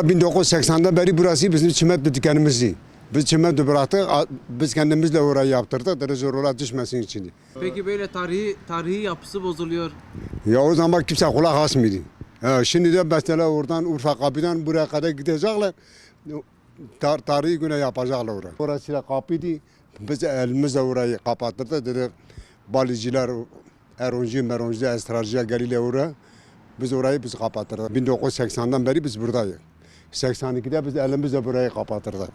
1980'den beri burası bizim çimento dükkanımızdı. Biz çimento bıraktık, biz kendimizle orayı yaptırdık, zorla düşmesin içinde. Peki böyle tarihi tarihi yapısı bozuluyor. Ya o zaman kimse kulak asmıyordu. Ha, şimdi de mesela oradan Urfa kapıdan buraya kadar gidecekler. Tar tarihi güne yapacaklar orayı. Orası da kapıydı. Biz elimizle orayı kapattırdık. Dedik balıcılar, eroncu, meroncu, estrarcıya geliyle oraya. Biz orayı biz kapattırdık. 1980'den beri biz buradayız. 82'de biz elimizle burayı kapattırdık.